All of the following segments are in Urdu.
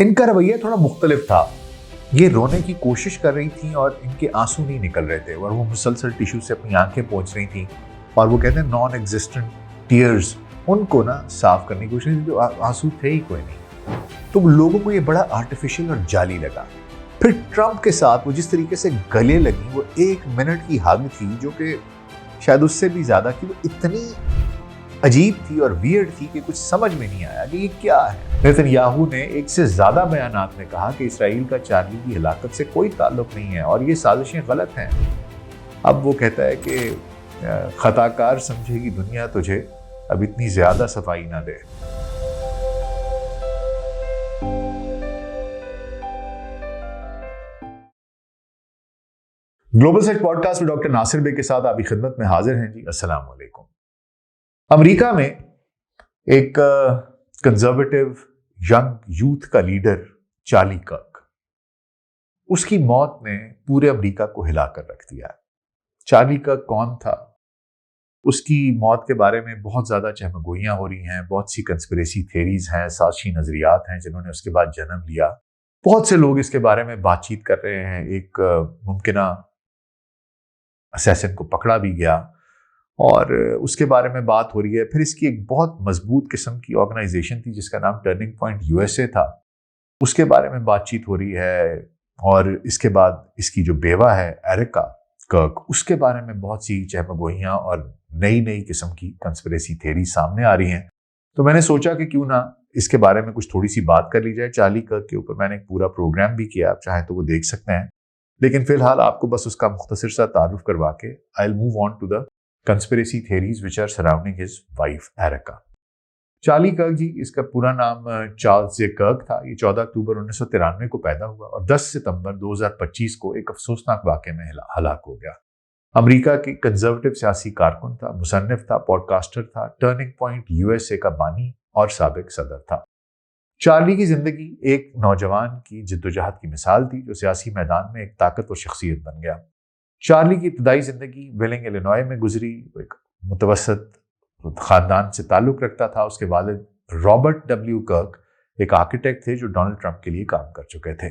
ان کا رویہ تھوڑا مختلف تھا۔ یہ رونے کی کوشش کر رہی تھیں اور ان کے آنسو نہیں نکل رہے تھے اور وہ مسلسل ٹیشو سے اپنی آنکھیں پہنچ رہی تھیں اور وہ کہتے ہیں نان ایگزسٹنٹ ٹیئرز ان کو نا صاف کرنے کی کوشش جو آنسو تھے ہی کوئی نہیں۔ تو لوگوں کو یہ بڑا آرٹیفیشل اور جالی لگا۔ پھر ٹرمپ کے ساتھ وہ جس طریقے سے گلے لگی وہ ایک منٹ کی حگ تھی جو کہ شاید اس سے بھی زیادہ کہ وہ اتنی عجیب تھی اور ویئرڈ تھی کہ کچھ سمجھ میں نہیں آیا کہ یہ کیا ہے۔ نیتن یاہو نے ایک سے زیادہ بیانات میں کہا کہ اسرائیل کا چارلی کی ہلاکت سے کوئی تعلق نہیں ہے اور یہ سازشیں غلط ہیں۔ اب وہ کہتا ہے کہ خطا کار سمجھے گی دنیا تجھے، اب اتنی زیادہ صفائی نہ دے۔ گلوبل سیٹ پوڈ کاسٹ میں ڈاکٹر ناصر بے کے ساتھ آپ کی خدمت میں حاضر ہیں۔ جی السلام علیکم۔ امریکہ میں ایک کنزرویٹو ینگ یوتھ کا لیڈر چارلی کرک، اس کی موت نے پورے امریکہ کو ہلا کر رکھ دیا چارلی کرک کون تھا؟ اس کی موت کے بارے میں بہت زیادہ چہمگوئیاں ہو رہی ہیں، بہت سی کنسپریسی تھیریز ہیں، سازشی نظریات ہیں جنہوں نے اس کے بعد جنم لیا۔ بہت سے لوگ اس کے بارے میں بات چیت کر رہے ہیں۔ ایک ممکنہ اسیسن کو پکڑا بھی گیا۔ اور اس کے بارے میں بات ہو رہی ہے۔ پھر اس کی ایک بہت مضبوط قسم کی آرگنائزیشن تھی جس کا نام Turning Point U S A تھا۔ اس کے بارے میں بات چیت ہو رہی ہے اور اس کے بعد اس کی جو بیوہ ہے ایرکا کرک اس کے بارے میں بہت سی چہمگوئیاں اور نئی نئی قسم کی کنسپریسی تھیری سامنے آ رہی ہیں۔ تو میں نے سوچا کہ کیوں نہ اس کے بارے میں کچھ تھوڑی سی بات کر لی جائے۔ چارلی کرک کے اوپر میں نے ایک پورا پروگرام بھی کیا آپ چاہیں تو وہ دیکھ سکتے ہیں۔ لیکن فی الحال آپ کو بس اس کا مختصر سا تعارف کروا کے I move on to the conspiracy theories which are surrounding his wife Erika Charlie Kirk ji اس کا پورا نام چارلز جے کرک تھا یہ چودہ اکتوبر انیس سو ترانوے کو پیدا ہوا اور دس ستمبر دو ہزار پچیس کو ایک افسوسناک واقعے میں ہلاک ہو گیا۔ امریکہ کی کنزرویٹو سیاسی کارکن تھا، مصنف تھا پوڈ کاسٹر تھا turning point U S A کا بانی اور سابق صدر تھا۔ چارلی کی زندگی ایک نوجوان کی جد و جہد کی مثال تھی جو سیاسی میدان میں ایک طاقت و شخصیت بن گیا۔ چارلی کی ابتدائی زندگی ویلنگ ایلینوائے میں گزری ایک متوسط خاندان سے تعلق رکھتا تھا۔ اس کے والد رابرٹ ڈبلیو کرک ایک آرکیٹیکٹ تھے جو ڈونلڈ ٹرمپ کے لیے کام کر چکے تھے۔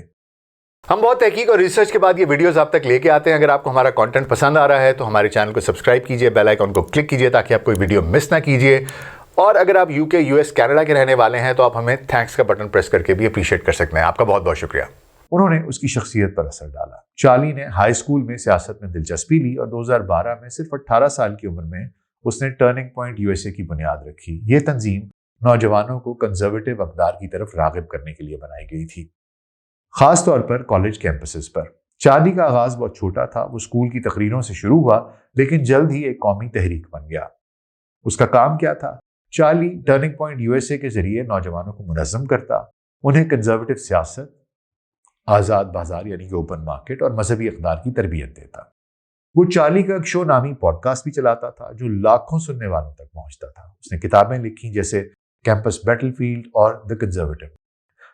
ہم بہت تحقیق اور ریسرچ کے بعد یہ ویڈیوز آپ تک لے کے آتے ہیں۔ اگر آپ کو ہمارا کانٹینٹ پسند آ رہا ہے تو ہمارے چینل کو سبسکرائب کیجیے بیل آئیکن کو کلک کیجیے تاکہ آپ کوئی ویڈیو مس نہ کیجیے اور اگر آپ یو کے یو ایس کینیڈا کے رہنے والے ہیں تو آپ ہمیں تھینکس کا بٹن پریس کر کے بھی اپریشیٹ کر سکتے ہیں۔ آپ کا بہت بہت شکریہ۔ انہوں نے اس کی شخصیت پر اثر ڈالا۔ چارلی نے ہائی اسکول میں سیاست میں دلچسپی لی اور دو ہزار بارہ میں صرف اٹھارہ سال کی عمر میں اس نے turning point U S A کی بنیاد رکھی۔ یہ تنظیم نوجوانوں کو کنزرویٹو اقدار کی طرف راغب کرنے کے لیے بنائی گئی تھی۔ خاص طور پر کالج کیمپسز پر۔ چارلی کا آغاز بہت چھوٹا تھا، وہ اسکول کی تقریروں سے شروع ہوا، لیکن جلد ہی ایک قومی تحریک بن گیا۔ اس کا کام کیا تھا؟ Charlie turning point U S A کے ذریعے نوجوانوں کو منظم کرتا، انہیں کنزرویٹو سیاست آزاد بازار یعنی کہ اوپن مارکیٹ اور مذہبی اقدار کی تربیت دیتا۔ وہ چارلی کا ایک شو نامی پوڈ کاسٹ بھی چلاتا تھا جو لاکھوں سننے والوں تک پہنچتا تھا۔ اس نے کتابیں لکھی جیسے کیمپس بیٹل فیلڈ اور دا کنزرویٹو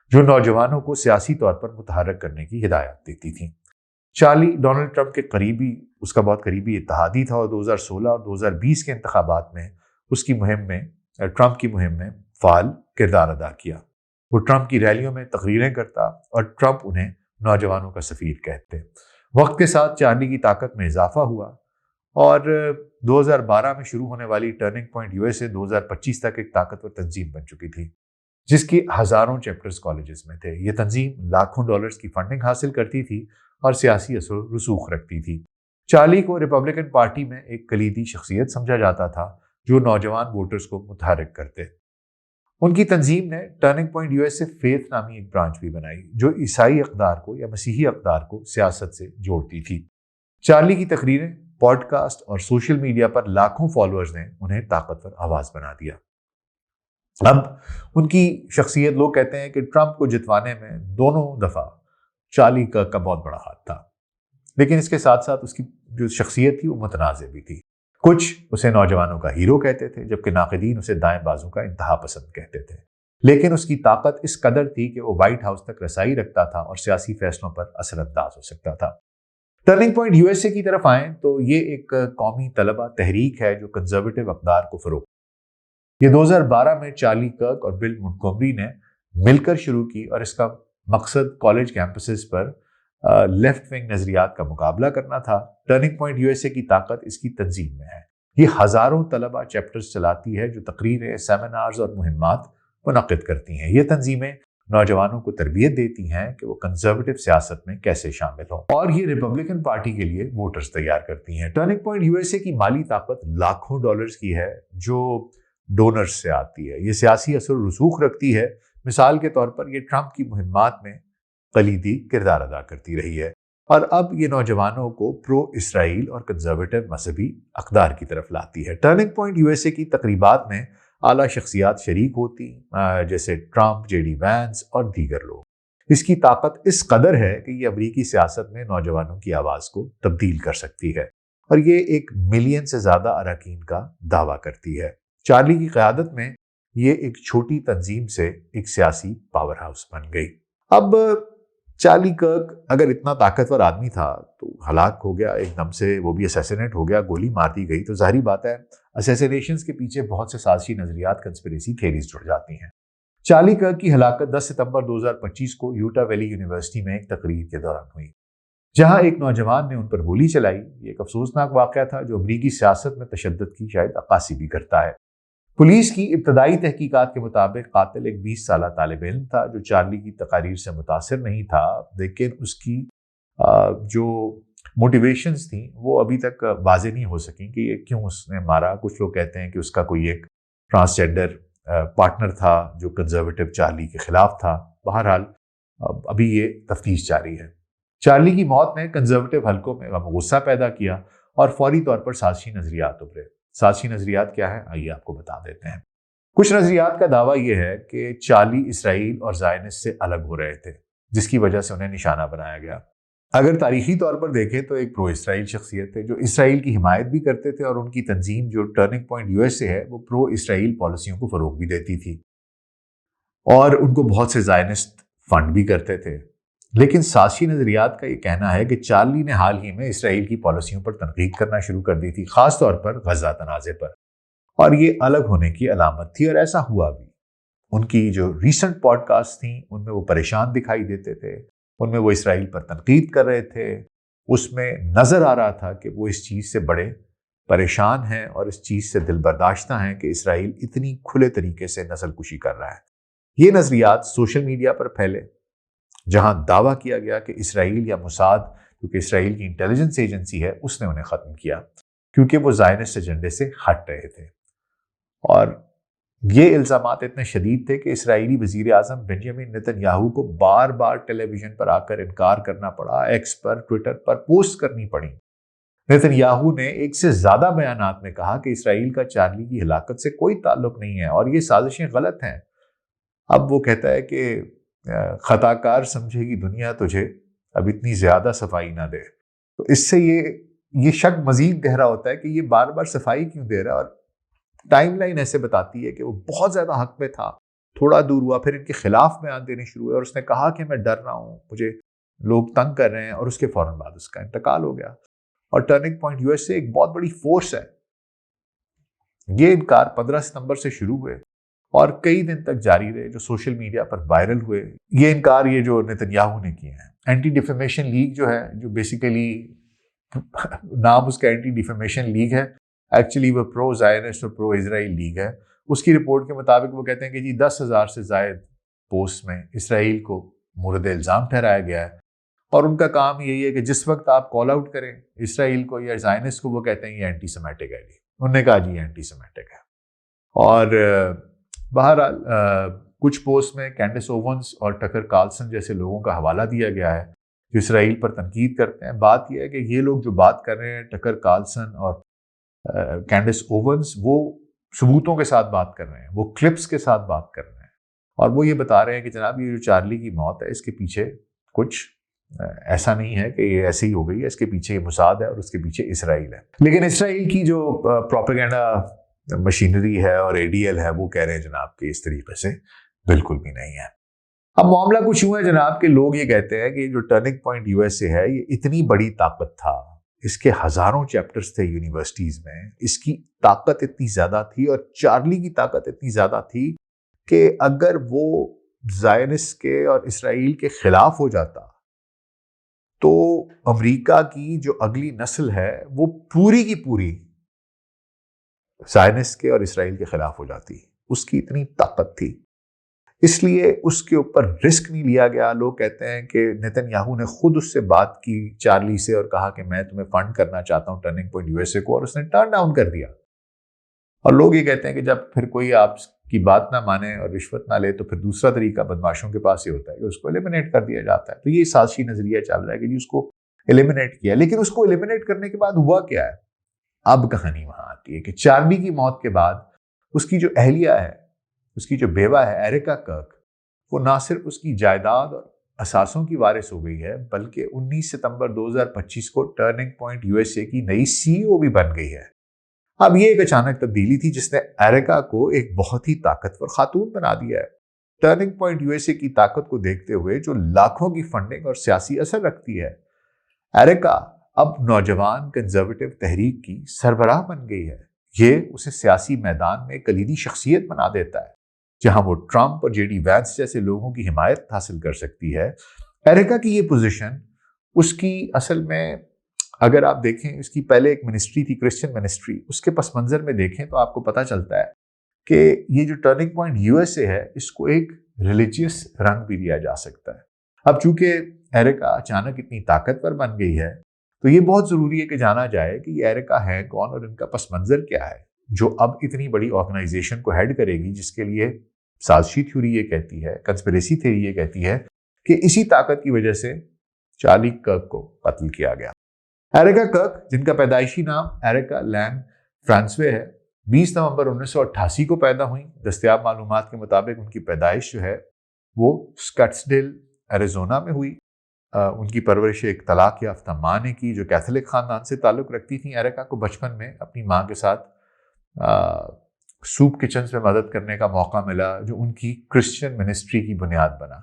جو نوجوانوں کو سیاسی طور پر متحرک کرنے کی ہدایت دیتی تھیں۔ چارلی ڈونلڈ ٹرمپ کے قریبی، اس کا بہت قریبی اتحادی تھا اور دو ہزار سولہ اور دو ہزار بیس کے انتخابات میں اس کی مہم میں ٹرمپ کی مہم میں فعال کردار ادا کیا۔ وہ ٹرمپ کی ریلیوں میں تقریریں کرتا اور ٹرمپ انہیں نوجوانوں کا سفیر کہتے۔ وقت کے ساتھ چارلی کی طاقت میں اضافہ ہوا اور دو ہزار بارہ میں شروع ہونے والی turning point U S A دو ہزار پچیس تک ایک طاقتور تنظیم بن چکی تھی، جس کی ہزاروں چیپٹرز کالجز میں تھے۔ یہ تنظیم لاکھوں ڈالرز کی فنڈنگ حاصل کرتی تھی اور سیاسی اثر رسوخ رکھتی تھی۔ چارلی کو ریپبلکن پارٹی میں ایک کلیدی شخصیت سمجھا جاتا تھا جو نوجوان ووٹرز کو متحرک کرتے۔ ان کی تنظیم نے turning point U S A faith نامی ایک برانچ بھی بنائی جو عیسائی اقدار کو یا مسیحی اقدار کو سیاست سے جوڑتی تھی۔ چارلی کی تقریریں پوڈ کاسٹ اور سوشل میڈیا پر لاکھوں فالوورز نے انہیں طاقتور آواز بنا دیا۔ اب ان کی شخصیت لوگ کہتے ہیں کہ ٹرمپ کو جتوانے میں دونوں دفعہ چارلی کا کا بہت بڑا ہاتھ تھا۔ لیکن اس کے ساتھ ساتھ اس کی جو شخصیت تھی وہ متنازع بھی تھی۔ کچھ اسے نوجوانوں کا ہیرو کہتے تھے، جبکہ ناقدین اسے دائیں بازو کا انتہا پسند کہتے تھے۔ لیکن اس کی طاقت اس قدر تھی کہ وہ وائٹ ہاؤس تک رسائی رکھتا تھا اور سیاسی فیصلوں پر اثر انداز ہو سکتا تھا۔ Turning point U S A کی طرف آئیں تو یہ ایک قومی طلبہ تحریک ہے جو کنزرویٹو اقدار کو فروغ۔ یہ دو ہزار بارہ میں چارلی کرک اور بل منکومری نے مل کر شروع کی اور اس کا مقصد کالج کیمپسز پر لیفٹ ونگ نظریات کا مقابلہ کرنا تھا۔ Turning point U S A کی طاقت اس کی تنظیم میں ہے۔ یہ ہزاروں طلبہ چیپٹرز چلاتی ہے جو تقریریں سیمینارز اور مہمات منعقد کرتی ہیں۔ یہ تنظیمیں نوجوانوں کو تربیت دیتی ہیں کہ وہ کنزرویٹو سیاست میں کیسے شامل ہوں۔ اور یہ ریپبلکن پارٹی کے لیے ووٹرز تیار کرتی ہیں۔ Turning point U S A کی مالی طاقت لاکھوں ڈالرز کی ہے جو ڈونرز سے آتی ہے۔ یہ سیاسی اثر رسوخ رکھتی ہے۔ مثال کے طور پر یہ ٹرمپ کی مہمات میں کلیدی کردار ادا کرتی رہی ہے۔ اور اب یہ نوجوانوں کو پرو اسرائیل اور کنزرویٹو مذہبی اقدار کی طرف لاتی ہے۔ Turning point U S A کی تقریبات میں اعلیٰ شخصیات شریک ہوتی جیسے ٹرمپ، جے ڈی وینس اور دیگر لوگ۔ اس کی طاقت اس قدر ہے کہ یہ امریکی سیاست میں نوجوانوں کی آواز کو تبدیل کر سکتی ہے۔ اور یہ ایک ملین سے زیادہ اراکین کا دعویٰ کرتی ہے۔ چارلی کی قیادت میں یہ ایک چھوٹی تنظیم سے ایک سیاسی پاور ہاؤس بن گئی۔ اب چارلی کرک اگر اتنا طاقتور آدمی تھا تو ہلاک ہو گیا، ایک دم سے وہ بھی اسیسنیٹ ہو گیا، گولی مار دی گئی۔ تو ظاہری بات ہے اسیسنیشنز کے پیچھے بہت سے سازشی نظریات کنسپریسی تھیریز جڑ جاتی ہیں۔ چارلی کرک کی ہلاکت دس ستمبر دو ہزار پچیس کو یوٹا ویلی یونیورسٹی میں ایک تقریر کے دوران ہوئی، جہاں ایک نوجوان نے ان پر گولی چلائی۔ یہ ایک افسوسناک واقعہ تھا جو امریکی سیاست میں تشدد کی شاید عکاسی بھی کرتا ہے۔ پولیس کی ابتدائی تحقیقات کے مطابق قاتل ایک بیس سالہ طالب علم تھا جو چارلی کی تقاریر سے متاثر نہیں تھا، لیکن اس کی جو موٹیویشنز تھیں وہ ابھی تک واضح نہیں ہو سکیں کہ یہ کیوں اس نے مارا۔ کچھ لوگ کہتے ہیں کہ اس کا کوئی ایک ٹرانسجینڈر پارٹنر تھا جو کنزرویٹو چارلی کے خلاف تھا۔ بہرحال ابھی یہ تفتیش جاری ہے۔ چارلی کی موت نے کنزرویٹو حلقوں میں غصہ پیدا کیا اور فوری طور پر سازشی نظریات ابھرے۔ سازشی نظریات کیا ہے آئیے آپ کو بتا دیتے ہیں۔ کچھ نظریات کا دعویٰ یہ ہے کہ چالی اسرائیل اور زائنس سے الگ ہو رہے تھے، جس کی وجہ سے انہیں نشانہ بنایا گیا۔ اگر تاریخی طور پر دیکھیں تو ایک پرو اسرائیل شخصیت تھے جو اسرائیل کی حمایت بھی کرتے تھے اور ان کی تنظیم جو turning point U S A ہے، وہ پرو اسرائیل پالیسیوں کو فروغ بھی دیتی تھی۔ اور ان کو بہت سے زائنسٹ فنڈ بھی کرتے تھے۔ لیکن ساسی نظریات کا یہ کہنا ہے کہ چارلی نے حال ہی میں اسرائیل کی پالیسیوں پر تنقید کرنا شروع کر دی تھی، خاص طور پر غزہ تنازع پر۔ اور یہ الگ ہونے کی علامت تھی اور ایسا ہوا بھی۔ ان کی جو ریسنٹ پوڈ کاسٹ تھیں، ان میں وہ پریشان دکھائی دیتے تھے، ان میں وہ اسرائیل پر تنقید کر رہے تھے۔ اس میں نظر آ رہا تھا کہ وہ اس چیز سے بڑے پریشان ہیں اور اس چیز سے دل برداشتہ ہیں کہ اسرائیل اتنی کھلے طریقے سے نسل کشی کر رہا ہے۔ یہ نظریات سوشل میڈیا پر پھیلے۔ جہاں دعویٰ کیا گیا کہ اسرائیل یا مساد کیونکہ اسرائیل کی انٹیلیجنس ایجنسی ہے، اس نے انہیں ختم کیا، کیونکہ وہ زائنس ایجنڈے سے ہٹ رہے تھے۔ اور یہ الزامات اتنے شدید تھے کہ اسرائیلی وزیر اعظم بنجمن نتن یاہو کو بار بار ٹیلی ویژن پر آ کر انکار کرنا پڑا، ایکس پر، ٹویٹر پر پوسٹ کرنی پڑی۔ نتن یاہو نے ایک سے زیادہ بیانات میں کہا کہ اسرائیل کا چارلی کی ہلاکت سے کوئی تعلق نہیں ہے اور یہ سازشیں غلط ہیں۔ اب وہ کہتا ہے کہ خطا کار سمجھے گی، دنیا تجھے اب اتنی زیادہ صفائی نہ دے۔ تو اس سے یہ یہ شک مزید گہرا ہوتا ہے کہ یہ بار بار صفائی کیوں دے رہا ہے؟ اور ٹائم لائن ایسے بتاتی ہے کہ وہ بہت زیادہ حق میں تھا، تھوڑا دور ہوا، پھر ان کے خلاف بیان دینے شروع ہوئے اور اس نے کہا کہ میں ڈر رہا ہوں، مجھے لوگ تنگ کر رہے ہیں اور اس کے فوراً بعد اس کا انتقال ہو گیا۔ اور ٹرننگ پوائنٹ یو ایس سے ایک بہت بڑی فورس ہے۔ یہ انکار پندرہ ستمبر سے شروع ہوئے۔ اور کئی دن تک جاری رہے جو سوشل میڈیا پر وائرل ہوئے۔ یہ انکار یہ جو نتنیاہو نے کیے ہیں۔ اینٹی ڈیفیمیشن لیگ جو ہے، جو بیسیکلی نام اس کا اینٹی ڈیفیمیشن لیگ ہے۔ ایکچولی وہ پرو زائنسٹ اور پرو اسرائیل لیگ ہے۔ اس کی رپورٹ کے مطابق وہ کہتے ہیں کہ جی دس ہزار سے زائد پوسٹ میں اسرائیل کو مورد الزام ٹھہرایا گیا ہے۔ اور ان کا کام یہی ہے کہ جس وقت آپ کال آؤٹ کریں اسرائیل کو یا زائنس کو وہ کہتے ہیں یہ اینٹی سمیٹک ہے جی۔ انہوں نے کہا جی یہ اینٹی سمیٹک ہے۔ اور بہرحال کچھ پوسٹ میں کینڈس اوونس اور ٹکر کالسن جیسے لوگوں کا حوالہ دیا گیا ہے جو اسرائیل پر تنقید کرتے ہیں۔ بات یہ ہے کہ یہ لوگ جو بات کر رہے ہیں، ٹکر کالسن اور کینڈس اوونس وہ ثبوتوں کے ساتھ بات کر رہے ہیں، وہ کلپس کے ساتھ بات کر رہے ہیں۔ اور وہ یہ بتا رہے ہیں کہ جناب، یہ جو چارلی کی موت ہے، اس کے پیچھے کچھ ایسا نہیں ہے کہ یہ ایسے ہی ہو گئی ہے اس کے پیچھے یہ مساد ہے اور اس کے پیچھے اسرائیل ہے۔ لیکن اسرائیل کی جو پروپیگنڈا مشینری ہے اور اے ڈی ایل ہے، وہ کہہ رہے ہیں جناب کہ اس طریقے سے بالکل بھی نہیں ہے۔ اب معاملہ کچھ یوں ہے جناب کہ لوگ یہ کہتے ہیں کہ جو turning point U S A ہے، یہ اتنی بڑی طاقت تھا، اس کے ہزاروں چیپٹرز تھے یونیورسٹیز میں، اس کی طاقت اتنی زیادہ تھی اور چارلی کی طاقت اتنی زیادہ تھی کہ اگر وہ زائنس کے اور اسرائیل کے خلاف ہو جاتا، تو امریکہ کی جو اگلی نسل ہے، وہ پوری کی پوری زائنس کے اور اسرائیل کے خلاف ہو جاتی اس کی اتنی طاقت تھی۔ اس لیے اس کے اوپر رسک نہیں لیا گیا۔ لوگ کہتے ہیں کہ نتن یاہو نے خود اس سے بات کی چارلی سے اور کہا کہ میں تمہیں فنڈ کرنا چاہتا ہوں turning point U S A کو اور اس نے ٹرن ڈاؤن کر دیا۔ اور لوگ یہ کہتے ہیں کہ جب پھر کوئی آپ کی بات نہ مانے اور رشوت نہ لے تو پھر دوسرا طریقہ بدماشوں کے پاس یہ ہوتا ہے کہ اس کو ایلیمنیٹ کر دیا جاتا ہے۔ تو یہ سازشی نظریہ چل رہا ہے کہ جی اس کو ایلیمنیٹ کیا۔ لیکن اس کو ایلیمنیٹ کرنے کے بعد ہوا کیا ہے؟ اب کہانی وہاں آتی ہے کہ چارلی کی موت کے بعد اس کی جو اہلیہ ہے، اس کی جو بیوہ ہے ایرکا کرک، وہ نہ صرف اس کی جائیداد اور اثاثوں کی وارث ہو گئی ہے، بلکہ انیس ستمبر دو ہزار پچیس کو turning point U S A کی نئی سی او بھی بن گئی ہے۔ اب یہ ایک اچانک تبدیلی تھی جس نے ایرکا کو ایک بہت ہی طاقتور خاتون بنا دیا ہے۔ Turning point U S A کی طاقت کو دیکھتے ہوئے جو لاکھوں کی فنڈنگ اور سیاسی اثر رکھتی ہے، ایرکا اب نوجوان کنزرویٹو تحریک کی سربراہ بن گئی ہے۔ یہ اسے سیاسی میدان میں کلیدی شخصیت بنا دیتا ہے، جہاں وہ ٹرمپ اور جے ڈی وینس جیسے لوگوں کی حمایت حاصل کر سکتی ہے۔ ایریکا کی یہ پوزیشن اس کی اصل میں، اگر آپ دیکھیں، اس کی پہلے ایک منسٹری تھی کرسچن منسٹری اس کے پس منظر میں دیکھیں تو آپ کو پتہ چلتا ہے کہ یہ جو turning point U S A ہے، اس کو ایک ریلیجیس رنگ بھی دیا جا سکتا ہے۔ اب چونکہ ایریکا اچانک اتنی طاقتور بن گئی ہے تو یہ بہت ضروری ہے کہ جانا جائے کہ یہ ایریکا ہے کون اور ان کا پس منظر کیا ہے، جو اب اتنی بڑی آرگنائزیشن کو ہیڈ کرے گی، جس کے لیے سازشی تھیوری یہ کہتی ہے کنسپریسی تھیوری یہ کہتی ہے کہ اسی طاقت کی وجہ سے چارلی کرک کو قتل کیا گیا۔ ایریکا کرک، جن کا پیدائشی نام ایریکا لین فرانسوے ہے، بیس نومبر انیس سو اٹھاسی کو پیدا ہوئی دستیاب معلومات کے مطابق ان کی پیدائش جو ہے وہ اسکٹسڈیل ایریزونا میں ہوئی۔ ان کی پرورش ایک طلاق یافتہ ماں نے کی جو کیتھولک خاندان سے تعلق رکھتی تھیں۔ ایریکا کو بچپن میں اپنی ماں کے ساتھ سوپ کچنز میں مدد کرنے کا موقع ملا جو ان کی کرسچن منسٹری کی بنیاد بنا۔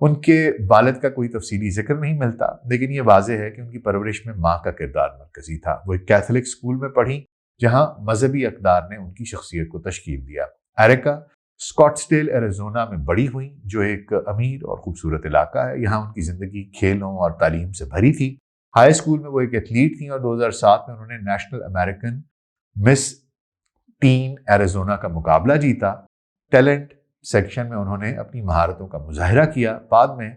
ان کے والد کا کوئی تفصیلی ذکر نہیں ملتا، لیکن یہ واضح ہے کہ ان کی پرورش میں ماں کا کردار مرکزی تھا۔ وہ ایک کیتھولک اسکول میں پڑھی جہاں مذہبی اقدار نے ان کی شخصیت کو تشکیل دیا۔ ایریکا اسکاٹسڈیل ایریزونا میں بڑی ہوئی جو ایک امیر اور خوبصورت علاقہ ہے۔ یہاں ان کی زندگی کھیلوں اور تعلیم سے بھری تھی۔ ہائی اسکول میں وہ ایک ایتھلیٹ تھیں اور دو ہزار سات میں انہوں نے national American miss teen Arizona کا مقابلہ جیتا۔ ٹیلنٹ سیکشن میں انہوں نے اپنی مہارتوں کا مظاہرہ کیا۔ بعد میں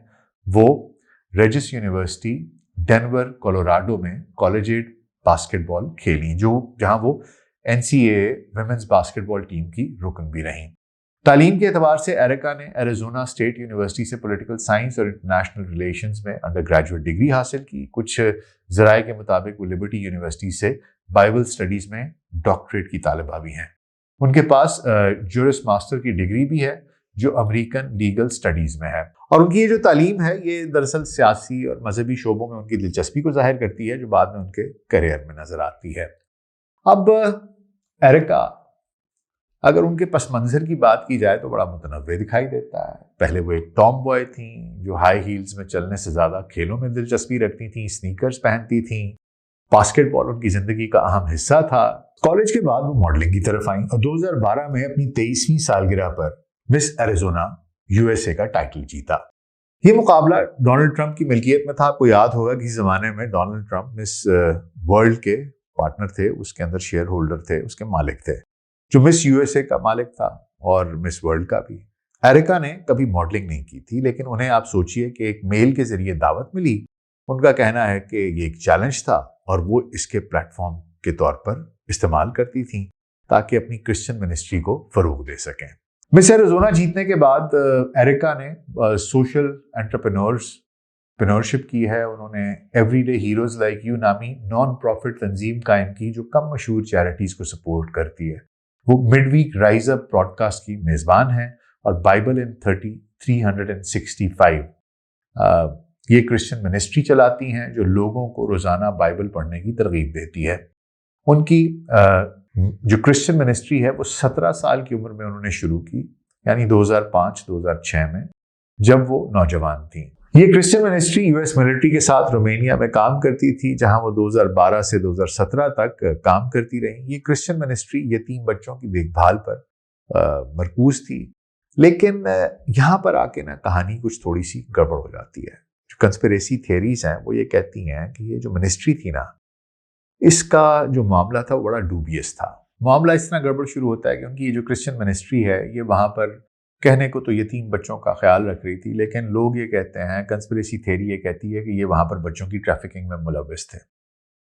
وہ ریجس یونیورسٹی ڈینور کولوراڈو میں کالجیٹ باسکٹ بال کھیلی جو جہاں وہ N C A women's basketball team کی رکن بھی رہیں۔ تعلیم کے اعتبار سے ایرکا نے ایریزونا اسٹیٹ یونیورسٹی سے پولیٹیکل سائنس اور انٹرنیشنل ریلیشنز میں انڈر گریجویٹ ڈگری حاصل کی۔ کچھ ذرائع کے مطابق وہ لبرٹی یونیورسٹی سے بائبل اسٹڈیز میں ڈاکٹریٹ کی طالبہ بھی ہیں۔ ان کے پاس جورس ماسٹر کی ڈگری بھی ہے جو امریکن لیگل اسٹڈیز میں ہے۔ اور ان کی یہ جو تعلیم ہے یہ دراصل سیاسی اور مذہبی شعبوں میں ان کی دلچسپی کو ظاہر کرتی ہے جو بعد میں ان کے کریئر میں نظر آتی ہے۔ اب ایرکا اگر ان کے پس منظر کی بات کی جائے تو بڑا متنوع دکھائی دیتا ہے۔ پہلے وہ ایک ٹام بوائے تھیں جو ہائی ہیلز میں چلنے سے زیادہ کھیلوں میں دلچسپی رکھتی تھیں، سنیکرز پہنتی تھیں۔ باسکٹ بال ان کی زندگی کا اہم حصہ تھا۔ کالج کے بعد وہ ماڈلنگ کی طرف آئیں اور دو ہزار بارہ میں اپنی تیئیسویں سالگرہ پر Miss Arizona, U S A کا ٹائٹل جیتا۔ یہ مقابلہ ڈونلڈ ٹرمپ کی ملکیت میں تھا۔ آپ کو یاد ہوگا کسی زمانے میں ڈونلڈ ٹرمپ مس ورلڈ کے پارٹنر تھے، اس کے اندر شیئر ہولڈر تھے، اس کے مالک تھے۔ جو مس یو ایس اے کا مالک تھا اور مس ورلڈ کا بھی۔ ایرکا نے کبھی ماڈلنگ نہیں کی تھی، لیکن انہیں آپ سوچئے کہ ایک میل کے ذریعے دعوت ملی۔ ان کا کہنا ہے کہ یہ ایک چیلنج تھا اور وہ اس کے پلیٹ فارم کے طور پر استعمال کرتی تھیں تاکہ اپنی کرسچن منسٹری کو فروغ دے سکیں۔ مس ایریزونا جیتنے کے بعد ایریکا نے سوشل انٹرپرینورس پرنورشپ کی ہے۔ انہوں نے every day heroes like you نامی نان پروفٹ تنظیم قائم کی جو کم مشہور چیریٹیز کو سپورٹ کرتی ہے۔ وہ midweek rise up broadcast کی میزبان ہیں اور Bible in thirty three hundred and sixty five یہ کرسچن منسٹری چلاتی ہیں جو لوگوں کو روزانہ بائبل پڑھنے کی ترغیب دیتی ہے۔ ان کی جو کرسچن منسٹری ہے وہ سترہ سال کی عمر میں انہوں نے شروع کی یعنی دو ہزار پانچ، دو ہزار چھ میں، جب وہ نوجوان تھیں۔ یہ Christian ministry U S military کے ساتھ رومینیا میں کام کرتی تھی، جہاں وہ دو ہزار بارہ سے دو ہزار سترہ تک کام کرتی رہی۔ یہ کرسچن منسٹری یتیم بچوں کی دیکھ بھال پر مرکوز تھی۔ لیکن یہاں پر آ کے نا کہانی کچھ تھوڑی سی گڑبڑ ہو جاتی ہے۔ جو کنسپریسی تھیریز ہیں، وہ یہ کہتی ہیں کہ یہ جو منسٹری تھی نا، اس کا جو معاملہ تھا، وہ بڑا ڈوبیس تھا۔ معاملہ اس طرح گڑبڑ شروع ہوتا ہے کیونکہ یہ جو کرسچن منسٹری ہے، یہ وہاں پر کہنے کو تو یتیم بچوں کا خیال رکھ رہی تھی، لیکن لوگ یہ کہتے ہیں کنسپریسی تھیری یہ کہتی ہے کہ یہ وہاں پر بچوں کی ٹریفکنگ میں ملوث تھے۔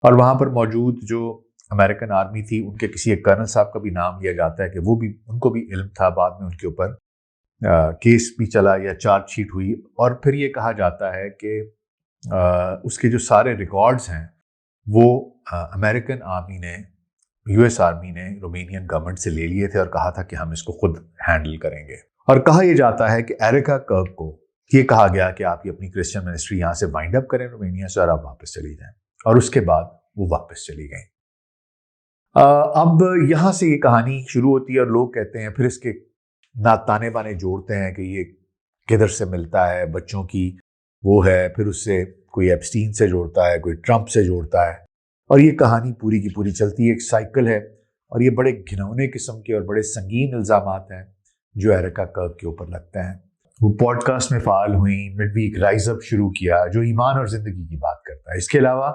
اور وہاں پر موجود جو امریکن آرمی تھی، ان کے کسی ایک کرنل صاحب کا بھی نام لیا جاتا ہے کہ وہ بھی، ان کو بھی علم تھا بعد میں ان کے اوپر کیس بھی چلا یا چارج شیٹ ہوئی۔ اور پھر یہ کہا جاتا ہے کہ اس کے جو سارے ریکارڈز ہیں، وہ امریکن آرمی نے یو ایس آرمی نے رومینین گورنمنٹ سے لے لیے تھے اور کہا تھا کہ ہم اس کو خود ہینڈل کریں گے۔ اور کہا یہ جاتا ہے کہ ایریکا کرب کو یہ کہا گیا کہ آپ یہ اپنی کرسچن منسٹری یہاں سے وائنڈ اپ کریں رومینیا سے اور آپ واپس چلی جائیں۔ اور اس کے بعد وہ واپس چلی گئیں۔ اب یہاں سے یہ کہانی شروع ہوتی ہے اور لوگ کہتے ہیں، پھر اس کے نہ تانے بانے جوڑتے ہیں کہ یہ کدھر سے ملتا ہے، بچوں کی وہ ہے، پھر اس سے کوئی ایپسٹین سے جوڑتا ہے، کوئی ٹرمپ سے جوڑتا ہے۔ اور یہ کہانی پوری کی پوری چلتی ہے، ایک سائیکل ہے اور یہ بڑے گھنونے قسم کے اور بڑے سنگین الزامات ہیں۔ جو ایرکا کرب کے اوپر لگتے ہیں۔ وہ پوڈ کاسٹ میں فعال ہوئیں مڈ ویک رائز اپ شروع کیا، جو ایمان اور زندگی کی بات کرتا ہے۔ اس کے علاوہ،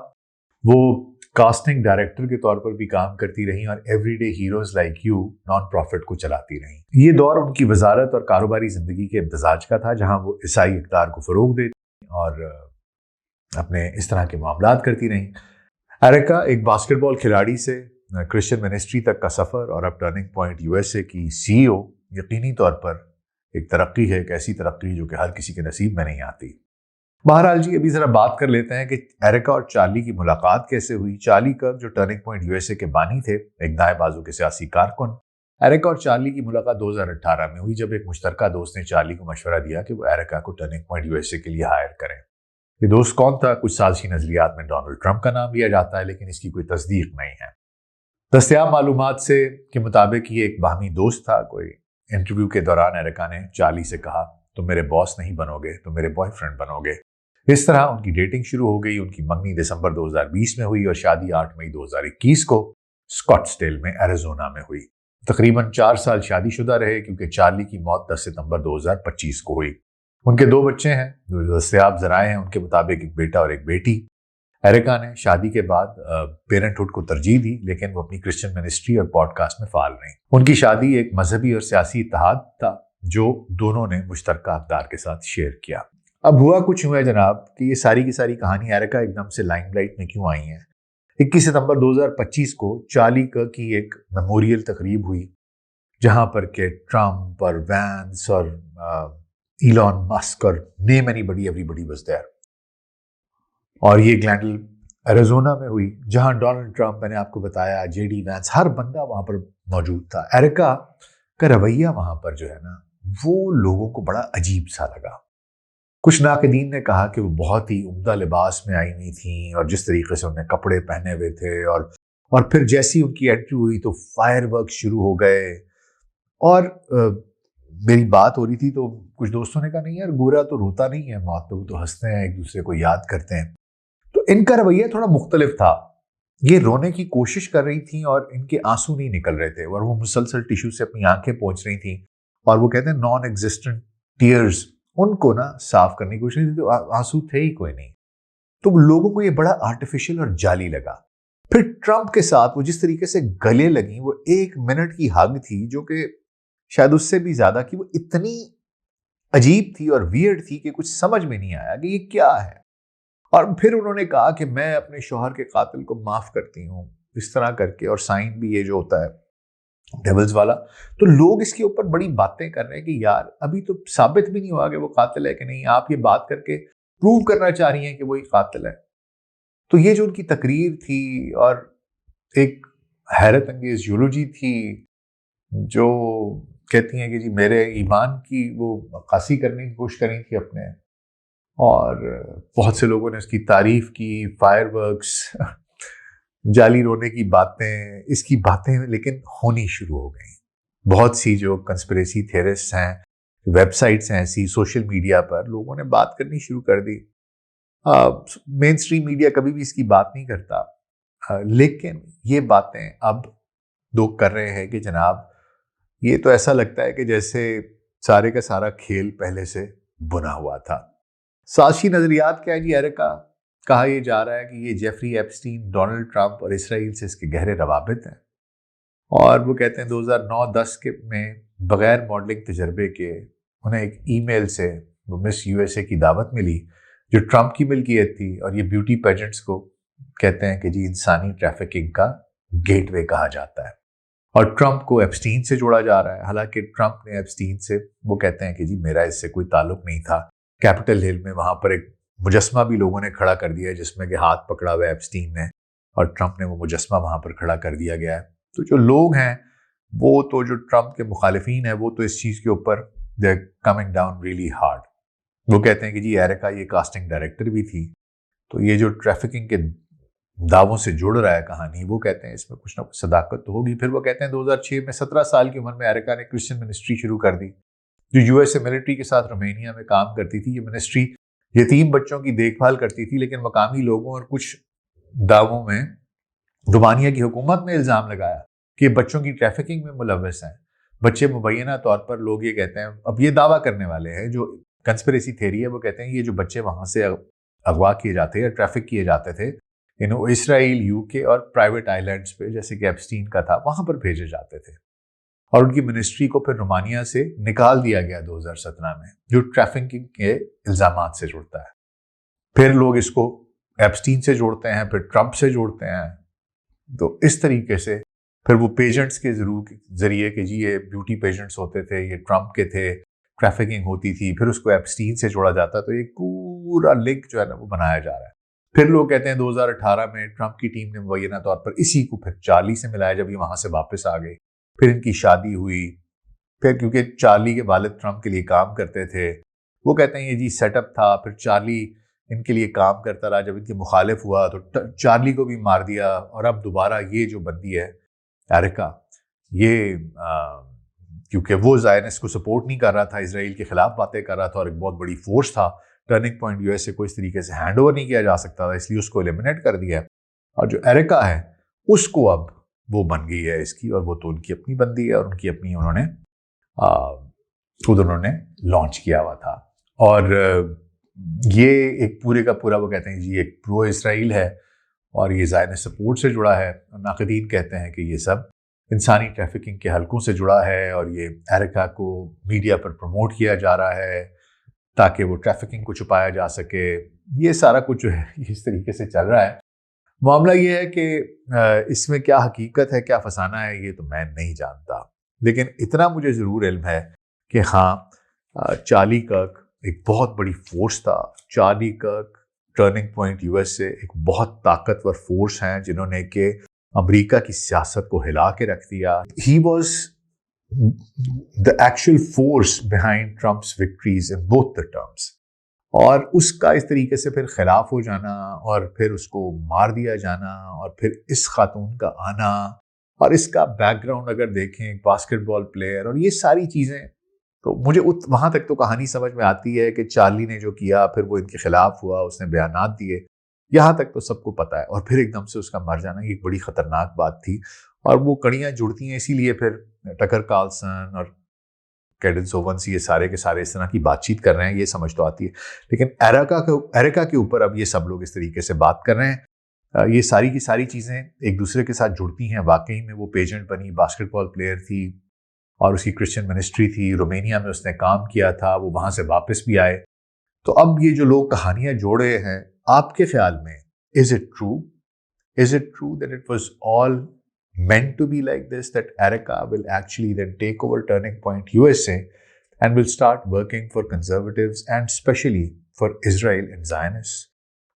وہ کاسٹنگ ڈائریکٹر کے طور پر بھی کام کرتی رہیں اور everyday heroes like you nonprofit کو چلاتی رہیں۔ یہ دور ان کی وزارت اور کاروباری زندگی کے امتزاج کا تھا، جہاں وہ عیسائی اقدار کو فروغ دیتی اور اپنے اس طرح کے معاملات کرتی رہیں۔ ایرکا ایک باسکٹ بال کھلاڑی سے کرسچن منسٹری تک کا سفر اور اب turning point U S A کی سی او یقینی طور پر ایک ترقی ہے، ایک ایسی ترقی جو کہ ہر کسی کے نصیب میں نہیں آتی۔ بہرحال جی ابھی ذرا بات کر لیتے ہیں کہ ایرکا اور چارلی کی ملاقات کیسے ہوئی؟ چارلی کرک جو turning point U S A کے بانی تھے، ایک دائیں بازو کے سیاسی کارکن۔ ایرکا اور چارلی کی ملاقات دو ہزار اٹھارہ میں ہوئی، جب ایک مشترکہ دوست نے چارلی کو مشورہ دیا کہ وہ ایرکا کو turning point U S A کے لیے ہائر کریں۔ یہ دوست کون تھا؟ کچھ سازشی نظریات میں ڈونلڈ ٹرمپ کا نام لیا جاتا ہے، لیکن اس کی کوئی تصدیق نہیں ہے۔ دستیاب معلومات سے کے مطابق یہ ایک باہمی دوست تھا، کوئی انٹرویو کے دوران ایرکا نے چارلی سے کہا، تم میرے باس نہیں بنو گے، تم میرے بوائے فرینڈ بنو گے۔ اس طرح ان کی ڈیٹنگ شروع ہو گئی۔ ان کی منگنی دسمبر دو ہزار بیس میں ہوئی اور شادی آٹھ مئی دو ہزار اکیس کو اسکاٹ سٹیل میں ایریزونا میں ہوئی۔ تقریباً چار سال شادی شدہ رہے کیونکہ چارلی کی موت دس ستمبر دو ہزار پچیس کو ہوئی۔ ان کے دو بچے ہیں، جو دستیاب ذرائع ہیں، ان کے مطابق ایک بیٹا اور ایک بیٹی۔ ایرکا نے شادی کے بعد پیرنٹ ہوڈ کو ترجیح دی، لیکن وہ اپنی کرسچن منسٹری اور پوڈ کاسٹ میں فعال رہی ان کی شادی ایک مذہبی اور سیاسی اتحاد تھا، جو دونوں نے مشترکہ اقدار کے ساتھ شیئر کیا۔ اب ہوا کچھ ہوا ہے جناب، کہ یہ ساری کی ساری کہانی ایرکا ایک دم سے لائن لائٹ میں کیوں آئی ہیں؟ اکیس ستمبر دو ہزار پچیس کو چارلی کا کی ایک میموریل تقریب ہوئی، جہاں پر کہ ٹرمپ اور وینس اور ایلون مسک اور نیم اینی بڑی، ایوری بڑی بس دیر۔ اور یہ گلینڈل ایریزونا میں ہوئی، جہاں ڈونلڈ ٹرمپ، میں نے آپ کو بتایا، جے ڈی وینس، ہر بندہ وہاں پر موجود تھا۔ ایرکا کا رویہ وہاں پر جو ہے نا، وہ لوگوں کو بڑا عجیب سا لگا۔ کچھ ناقدین نے کہا کہ وہ بہت ہی عمدہ لباس میں آئی ہوئی تھیں اور جس طریقے سے انہیں کپڑے پہنے ہوئے تھے اور اور پھر جیسی ان کی انٹری ہوئی تو فائر ورک شروع ہو گئے۔ اور میری بات ہو رہی تھی تو کچھ دوستوں نے کہا، نہیں یار، گورا تو روتا نہیں ہے، موت پہ وہ تو ہنستے ہیں، ایک دوسرے کو یاد کرتے ہیں۔ تو ان کا رویہ تھوڑا مختلف تھا۔ یہ رونے کی کوشش کر رہی تھیں اور ان کے آنسو نہیں نکل رہے تھے اور وہ مسلسل ٹیشو سے اپنی آنکھیں پہنچ رہی تھیں اور وہ کہتے ہیں نان ایگزسٹنٹ ٹیئرز ان کو نا صاف کرنے کی کوشش تو آنسو تھے ہی کوئی نہیں۔ تو لوگوں کو یہ بڑا آرٹیفیشل اور جالی لگا۔ پھر ٹرمپ کے ساتھ وہ جس طریقے سے گلے لگی وہ ایک منٹ کی ہگ تھی جو کہ شاید اس سے بھی زیادہ کہ وہ اتنی عجیب تھی اور ویئرڈ تھی کہ کچھ سمجھ میں نہیں آیا کہ یہ کیا ہے۔ اور پھر انہوں نے کہا کہ میں اپنے شوہر کے قاتل کو معاف کرتی ہوں، اس طرح کر کے، اور سائن بھی یہ جو ہوتا ہے، ڈیولز والا۔ تو لوگ اس کے اوپر بڑی باتیں کر رہے ہیں کہ یار، ابھی تو ثابت بھی نہیں ہوا کہ وہ قاتل ہے کہ نہیں، آپ یہ بات کر کے پروو کرنا چاہ رہی ہیں کہ وہی قاتل ہے۔ تو یہ جو ان کی تقریر تھی، اور ایک حیرت انگیز یولوجی تھی، جو کہتی ہیں کہ جی میرے ایمان کی وہ عکاسی کرنے کی کوشش کریں تھی اپنے۔ اور بہت سے لوگوں نے اس کی تعریف کی، فائر ورکس جالی رونے کی باتیں، اس کی باتیں لیکن ہونی شروع ہو گئیں۔ بہت سی جو کنسپریسی تھیرسٹ ہیں ویب سائٹس ہیں ایسی سوشل میڈیا پر لوگوں نے بات کرنی شروع کر دی۔ مین اسٹریم میڈیا کبھی بھی اس کی بات نہیں کرتا۔ لیکن یہ باتیں اب لوگ کر رہے ہیں کہ جناب، یہ تو ایسا لگتا ہے کہ جیسے سارے کا سارا کھیل پہلے سے بنا ہوا تھا۔ سازشی نظریات کیا ہے جی؟ ایرکا کہا یہ جا رہا ہے کہ یہ جیفری ایپسٹین، ڈونلڈ ٹرمپ اور اسرائیل سے اس کے گہرے روابط ہیں۔ اور وہ کہتے ہیں دو ہزار نو دس کے میں بغیر ماڈلنگ تجربے کے انہیں ایک ای میل سے وہ مس یو ایس اے کی دعوت ملی، جو ٹرمپ کی ملکیت تھی اور یہ بیوٹی پیجنٹس کو کہتے ہیں کہ جی انسانی ٹریفکنگ کا گیٹ وے کہا جاتا ہے۔ اور ٹرمپ کو ایپسٹین سے جوڑا جا رہا ہے۔ حالانکہ ٹرمپ نے ایپسٹین سے وہ کہتے ہیں کہ جی میرا اس سے کوئی تعلق نہیں تھا۔ کیپٹل ہل میں وہاں پر ایک مجسمہ بھی لوگوں نے کھڑا کر دیا ہے، جس میں کہ ہاتھ پکڑا ہوا ایپسٹین نے اور ٹرمپ نے وہ مجسمہ وہاں پر کھڑا کر دیا گیا ہے۔ تو جو لوگ ہیں، وہ تو جو ٹرمپ کے مخالفین ہیں، وہ تو اس چیز کے اوپر they coming down really hard وہ کہتے ہیں کہ جی ایرکا یہ کاسٹنگ ڈائریکٹر بھی تھی، تو یہ جو ٹریفکنگ کے دعووں سے جڑ رہا ہے کہانی، وہ کہتے ہیں اس میں کچھ نہ کچھ صداقت تو ہوگی۔ پھر وہ کہتے ہیں دو ہزار چھ میں سترہ سال کی عمر میں ایرکا نے کرسچن منسٹری شروع کر دی۔ جو یو ایس اے ملٹری کے ساتھ رومینیا میں کام کرتی تھی، یہ منسٹری یتیم بچوں کی دیکھ بھال کرتی تھی، لیکن مقامی لوگوں اور کچھ دعووں میں رومانیہ کی حکومت نے الزام لگایا کہ بچوں کی ٹریفکنگ میں ملوث ہیں۔ بچے مبینہ طور پر لوگ یہ کہتے ہیں، اب یہ دعویٰ کرنے والے ہیں، جو کنسپریسی تھیری ہے، وہ کہتے ہیں یہ جو بچے وہاں سے اغوا کیے جاتے یا ٹریفک کیے جاتے تھے اسرائیل، یو کے اور پرائیویٹ آئی لینڈس پہ، جیسے کہ ایپسٹین کا تھا، وہاں پر بھیجے جاتے تھے۔ اور ان کی منسٹری کو پھر رومانیہ سے نکال دیا گیا دو ہزار سترہ میں، جو ٹریفکنگ کے الزامات سے جڑتا ہے۔ پھر لوگ اس کو ایپسٹین سے جوڑتے ہیں، پھر ٹرمپ سے جوڑتے ہیں۔ تو اس طریقے سے پھر وہ پیجنٹس کے ضرور ذریعے کہ جی یہ بیوٹی پیجنٹس ہوتے تھے، یہ ٹرمپ کے تھے ٹریفکنگ ہوتی تھی، پھر اس کو ایپسٹین سے جوڑا جاتا، تو ایک پورا لنک جو ہے نا وہ بنایا جا رہا ہے۔ پھر لوگ کہتے ہیں دو ہزار اٹھارہ میں ٹرمپ کی ٹیم نے مبینہ طور پر اسی کو پھر چارلی سے ملایا، جب یہ وہاں سے واپس آ گئے۔ پھر ان کی شادی ہوئی۔ پھر کیونکہ چارلی کے والد ٹرمپ کے لیے کام کرتے تھے، وہ کہتے ہیں یہ جی سیٹ اپ تھا، پھر چارلی ان کے لیے کام کرتا رہا۔ جب ان کے مخالف ہوا تو چارلی کو بھی مار دیا اور اب دوبارہ یہ جو بندی ہے ایرکا یہ کیونکہ وہ زائنس کو سپورٹ نہیں کر رہا تھا، اسرائیل کے خلاف باتیں کر رہا تھا اور ایک بہت بڑی فورس تھا۔ Turning point U S A کو اس طریقے سے ہینڈ اوور نہیں کیا جا سکتا تھا، اس لیے اس کو ایلیمنیٹ کر دیا۔ اور جو ایرکا ہے، اس کو اب وہ بن گئی ہے اس کی اور وہ تو ان کی اپنی بندی ہے اور ان کی اپنی انہوں نے خود انہوں نے لانچ کیا ہوا تھا۔ اور یہ ایک پورے کا پورا وہ کہتے ہیں جی ایک پرو اسرائیل ہے اور یہ زائن سپورٹ سے جڑا ہے۔ اور ناقدین کہتے ہیں کہ یہ سب انسانی ٹریفکنگ کے حلقوں سے جڑا ہے اور یہ ایرکا کو میڈیا پر پروموٹ کیا جا رہا ہے تاکہ وہ ٹریفکنگ کو چھپایا جا سکے۔ یہ سارا کچھ جو ہے اس طریقے سے چل رہا ہے۔ معاملہ یہ ہے کہ اس میں کیا حقیقت ہے، کیا فسانہ ہے، یہ تو میں نہیں جانتا۔ لیکن اتنا مجھے ضرور علم ہے کہ ہاں چارلی کرک ایک بہت بڑی فورس تھا۔ Charlie Kirk turning point U S سے ایک بہت طاقتور فورس ہیں جنہوں نے کہ امریکہ کی سیاست کو ہلا کے رکھ دیا۔ He was the actual force behind Trump's victories in both the terms اور اس کا اس طریقے سے پھر خلاف ہو جانا اور پھر اس کو مار دیا جانا اور پھر اس خاتون کا آنا اور اس کا بیک گراؤنڈ اگر دیکھیں باسکٹ بال پلیئر اور یہ ساری چیزیں، تو مجھے ات وہاں تک تو کہانی سمجھ میں آتی ہے کہ چارلی نے جو کیا، پھر وہ ان کے خلاف ہوا، اس نے بیانات دیے۔ یہاں تک تو سب کو پتا ہے اور پھر ایک دم سے اس کا مر جانا، یہ ایک بڑی خطرناک بات تھی۔ اور وہ کڑیاں جڑتی ہیں، اسی لیے پھر ٹکر کالسن اور کیڈن سوونس یہ سارے کے سارے اس طرح کی بات چیت کر رہے ہیں، یہ سمجھ تو آتی ہے۔ لیکن ایرکا کے ایرکا کے اوپر اب یہ سب لوگ اس طریقے سے بات کر رہے ہیں۔ یہ ساری کی ساری چیزیں ایک دوسرے کے ساتھ جڑتی ہیں۔ واقعی میں وہ پیجنٹ بنی باسکٹ بال پلیئر تھی اور اس کی کرسچن منسٹری تھی۔ رومینیا میں اس نے کام کیا تھا، وہ وہاں سے واپس بھی آئے۔ تو اب یہ جو لوگ کہانیاں جوڑے ہیں، آپ کے خیال میں is it true is it true that it was all meant to be like this that Erica will actually then take over Turning Point USA and will start working for conservatives and especially for Israel and Zionists?